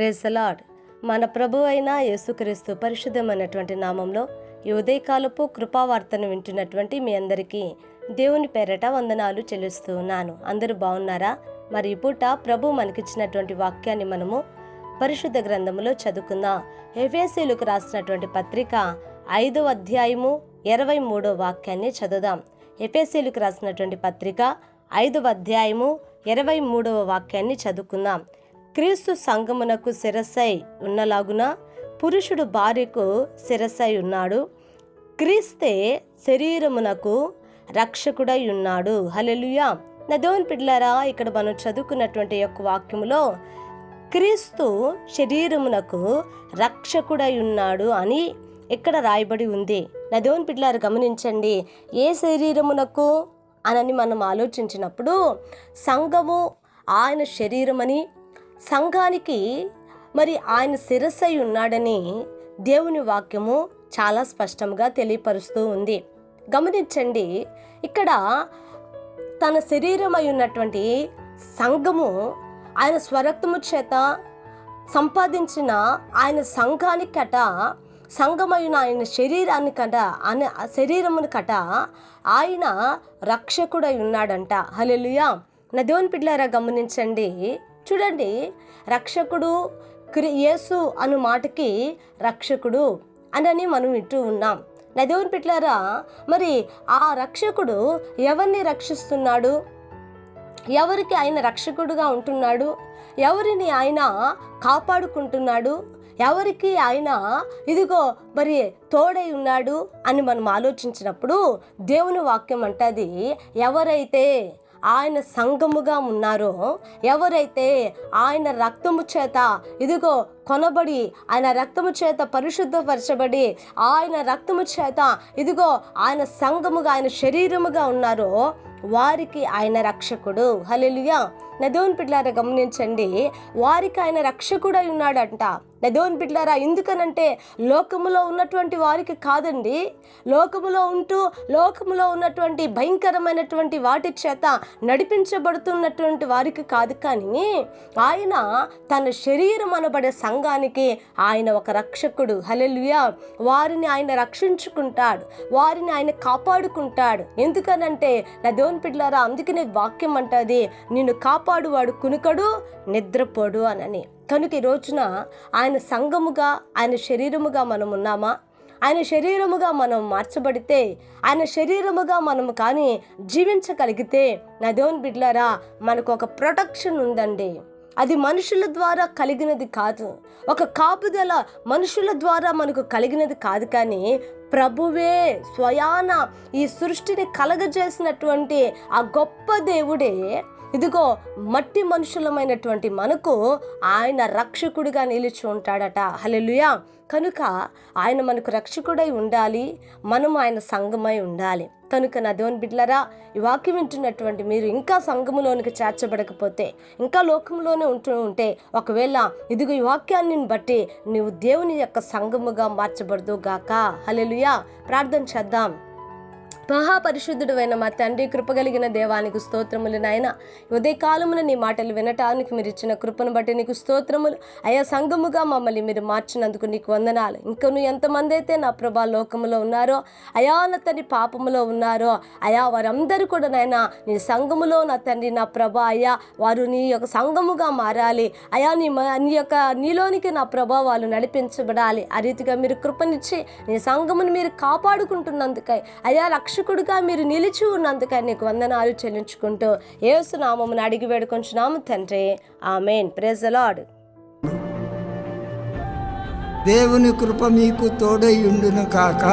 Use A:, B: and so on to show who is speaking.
A: Praise the Lord మన ప్రభు అయిన యేసుక్రీస్తు పరిశుద్ధమైనటువంటి నామంలో ఈ ఉదయకాలపు కృపావార్తను వింటున్నటువంటి మీ అందరికీ దేవుని పేరట వందనాలు చెల్లిస్తూ ఉన్నాను. అందరూ బాగున్నారా? మరి ఈ పూట ప్రభు మనకిచ్చినటువంటి వాక్యాన్ని మనము పరిశుద్ధ గ్రంథములో చదువుకుందాం. ఎఫేసీలకు రాసినటువంటి పత్రిక ఐదో అధ్యాయము ఇరవై మూడో వాక్యాన్ని చదువుదాం. ఎఫేసీలకు రాసినటువంటి పత్రిక ఐదవ అధ్యాయము ఇరవై మూడవ వాక్యాన్ని చదువుకుందాం. క్రీస్తు సంగమునకు శిరస్సై ఉన్నలాగున పురుషుడు భార్యకు శిరస్సై ఉన్నాడు. క్రీస్తే శరీరమునకు రక్షకుడై ఉన్నాడు. హలెలుయా నా దేవుని ఇక్కడ మనం చదువుకున్నటువంటి యొక్క వాక్యములో క్రీస్తు శరీరమునకు రక్షకుడై ఉన్నాడు అని ఇక్కడ రాయబడి ఉంది. నా దేవుని గమనించండి. ఏ శరీరమునకు అనని మనం ఆలోచించినప్పుడు సంఘము ఆయన శరీరమని సంఘానికి మరి ఆయన శిరస్సై ఉన్నాడని దేవుని వాక్యము చాలా స్పష్టంగా తెలియపరుస్తూ ఉంది. గమనించండి ఇక్కడ తన శరీరమై ఉన్నటువంటి సంఘము ఆయన స్వరక్తము చేత సంపాదించిన ఆయన సంఘానికట సంఘమైన ఆయన శరీరాన్ని కట ఆయన శరీరమును కట ఆయన రక్షకుడై ఉన్నాడంట. హలెలుయా నా దేవుని పిల్లారా గమనించండి చూడండి రక్షకుడు క్రి యేసు అను మాటకి రక్షకుడు అనని మనం వింటూ ఉన్నాం. నదేవుని పిట్లారా మరి ఆ రక్షకుడు ఎవరిని రక్షిస్తున్నాడు? ఎవరికి ఆయన రక్షకుడుగా ఉంటున్నాడు? ఎవరిని ఆయన కాపాడుకుంటున్నాడు? ఎవరికి ఆయన ఇదిగో మరి తోడై ఉన్నాడు అని మనం ఆలోచించినప్పుడు దేవుని వాక్యం అంటది ఎవరైతే ఆయన సంఘముగా ఉన్నారో ఎవరైతే ఆయన రక్తము చేత ఇదిగో కొనబడి ఆయన రక్తము చేత పరిశుద్ధపరచబడి ఆయన రక్తము చేత ఇదిగో ఆయన సంఘముగా ఆయన శరీరముగా ఉన్నారో వారికి ఆయన రక్షకుడు. హలెలుయా నదోన్ పిల్లారా గమనించండి వారికి ఆయన రక్షకుడై ఉన్నాడంట. నదోన్ పిల్లారా ఎందుకనంటే లోకములో ఉన్నటువంటి వారికి కాదండి. లోకములో ఉంటూ లోకములో ఉన్నటువంటి భయంకరమైనటువంటి వాటి చేత నడిపించబడుతున్నటువంటి వారికి కాదు కానీ ఆయన తన శరీరం అనబడే సంఘానికి ఆయన ఒక రక్షకుడు. హలెలుయా వారిని ఆయన రక్షించుకుంటాడు. వారిని ఆయన కాపాడుకుంటాడు. ఎందుకనంటే నా దేవుని పిల్లారా అందుకనే వాక్యం అంటది నిన్ను కాపాడువాడు కునుకడు నిద్రపోడు అనని. కనుక ఈ రోజున ఆయన సంఘముగా ఆయన శరీరముగా మనం ఉన్నామా? ఆయన శరీరముగా మనం మార్చబడితే ఆయన శరీరముగా మనము కానీ జీవించగలిగితే నా దేవుని బిడ్లారా మనకు ఒక ప్రొటెక్షన్ ఉందండి. అది మనుషుల ద్వారా కలిగినది కాదు. ఒక కాపుదల మనుషుల ద్వారా మనకు కలిగినది కాదు కానీ ప్రభువే స్వయాన ఈ సృష్టిని కలగజేసినటువంటి ఆ గొప్ప దేవుడే ఇదిగో మట్టి మనుషులమైనటువంటి మనకు ఆయన రక్షకుడిగా నిలిచి ఉంటాడట. హలెలుయా కనుక ఆయన మనకు రక్షకుడై ఉండాలి మనం ఆయన సంఘమై ఉండాలి. కనుక నా దేవుని బిడ్లరా ఈ వాక్యం వింటున్నటువంటి మీరు ఇంకా సంఘములోనికి చేర్చబడకపోతే ఇంకా లోకంలోనే ఉంటూ ఉంటే ఒకవేళ ఇదిగో ఈ వాక్యాన్ని బట్టి నీవు దేవుని యొక్క సంఘముగా మార్చబడదు గాక హలెలుయా ప్రార్థన చేద్దాం. మహాపరిశుద్ధుడు అయిన మా తండ్రి కృపగలిగిన దేవానికి స్తోత్రములు నాయన. ఉదయకాలమున నీ మాటలు వినటానికి మీరు ఇచ్చిన కృపను బట్టి నీకు స్తోత్రములు. అయా సంఘముగా మమ్మల్ని మీరు మార్చినందుకు నీకు వందనాలు. ఇంకను ఎంతమంది అయితే నా ప్రభా లోకములో ఉన్నారో అయా నా తండ్రి పాపములో ఉన్నారో అయా వారందరూ కూడా నాయన నీ సంఘములో నా తండ్రి నా ప్రభా అయ్యా వారు నీ యొక్క సంఘముగా మారాలి. అయా నీ నీ యొక్క నీలోనికి నా ప్రభా వాళ్ళు నడిపించబడాలి. ఆ రీతిగా మీరు కృపనిచ్చి నీ సంఘమును మీరు కాపాడుకుంటున్నందుకై. అయా రక్షకుడిగా మీరు నిలిచి ఉన్నందుకని నీకు వందనాలు చెల్లించుకుంటూ ఏసునామమును అడిగి వేడుకొంచున్నాము తండ్రి. ఆమెన్. ప్రెజ్ లాడ్
B: దేవుని కృప మీకు తోడై ఉండును కాక.